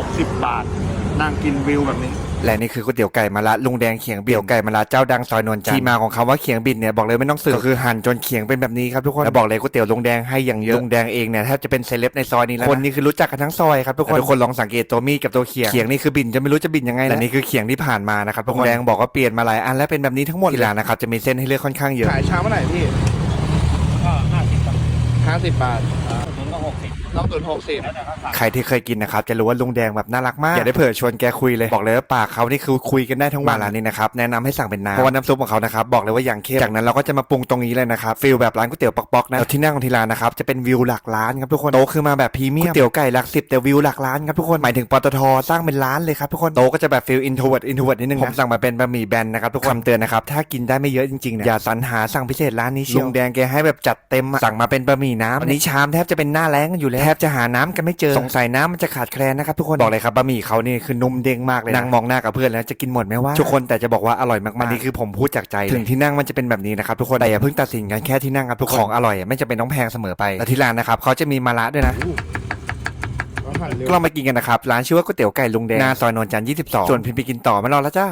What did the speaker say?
60 บาท นั่งกินวิวแบบนี้ และนี่คือก๋วยเตี๋ยวไก่มะระลุงแดงเขียงเบี่ยวไก่มะระเจ้าดังซอยนวลจันทร์ที่มาของคำว่าเขียงบินเนี่ยบอกเลยไม่ต้องสืบก็คือหั่นจนเขียงเป็นแบบนี้ครับทุกคนแล้วบอกเลยก๋วยเตี๋ยวลุงแดงให้อย่างเยอะลุงแดงเองเนี่ยแทบจะเป็นเซเลบในซอยนี้แล้วนะคนนี้คือรู้จักกันทั้งซอยครับทุกคนทุกคนลองสังเกตตัวมีดกับตัวเขียงเขียงนี่คือบินจะไม่รู้จะบินยังไงและนี่คือเขียงที่ผ่านมานะครับลุงแดงบอกว่าเปลี่ยนมาหลายอันและเป็นแบบนี้ทั้งหมดที่ร้านนะครับจะมีเส้นให้เลือกค่อนข้างเยอะขายชามเมื่อไหร่พี่ก็50บาทห้าสิบบาทถึงก็60 น้องตุนหกสิบแล้วแต่เขาสั่งใครที่เคยกินนะครับจะรู้ว่าลุงแดงแบบน่ารักมาก อย่าได้เผื่อชวนแกคุยเลย บอกเลยว่าปากเขานี่คือคุยกันได้ทั้งวันร้านนี้นะครับ แนะนำให้สั่งเป็นน้ำเพราะว่าน้ำซุปของเขานะครับบอกเลยว่าอย่างเข้มจากนั้นเราก็จะมาปรุงตรงนี้เลยนะครับฟิลแบบร้านก๋วยเตี๋ยวป๊อกๆนะแล้วที่นั่งของที่ร้านนะครับจะเป็นวิวหลักล้านครับทุกคนโต๊ะคือมาแบบพรีเมียมก๋วยเตี๋ยวไก่หลักสิบแต่วิวหลักล้านครับทุกคนหมายถึงปตทสร้างเป็นล้านเลยครับทุกคนโต๊ะก็จะแบบฟิลอินโทรเวิร์ดอินโทรเวิร์ดนิดนึงผมสั่งมาเป็นบะหมี่แบนนะครับทุกคนคำเตือนนะครับถ้ากินได้ไม่เยอะจริงๆเนี่ยอย่าสรรหาสั่งพิเศษร้านนี้เชียวลุงแดงแกให้แบบจัดเต็มอะสั่งมาเป็นบะหมี่น้ำอันนี้ชามแทบจะเป็นหน้าแล้งกันอยู่แล้วแทบจะหาน้ำกันไม่เจอสงสัยน้ำมันจะขาดแคลนนะครับทุกคนบอกเลยครับบะหมี่เขานี่คือนุ่มเด้งมากเลยนั่งมองหน้ากับเพื่อนแล้วจะกินหมดไหมว่าทุกคนแต่จะบอกว่าอร่อยมากๆอันนี้คือผมพูดจากใจ ถึงที่นั่งมันจะเป็นแบบนี้นะครับทุกคนแต่อย่าเพิ่งตัดสินกันแค่ที่นั่งครับทุกคนของอร่อยอะไม่จำเป็นต้องแพงเสมอไปและที่ร้านนะครับเขาจะมีมาละด้วยนะก็หั่นเร็วก็ลองมากินกันนะครับร้านชื่อว่าก๋วยเตี๋ยวไก่ลุงแดงหน้าซอยนนจันทร์22 ส่วนพิมพ์ไปกินต่อไม่รอแล้วจ้า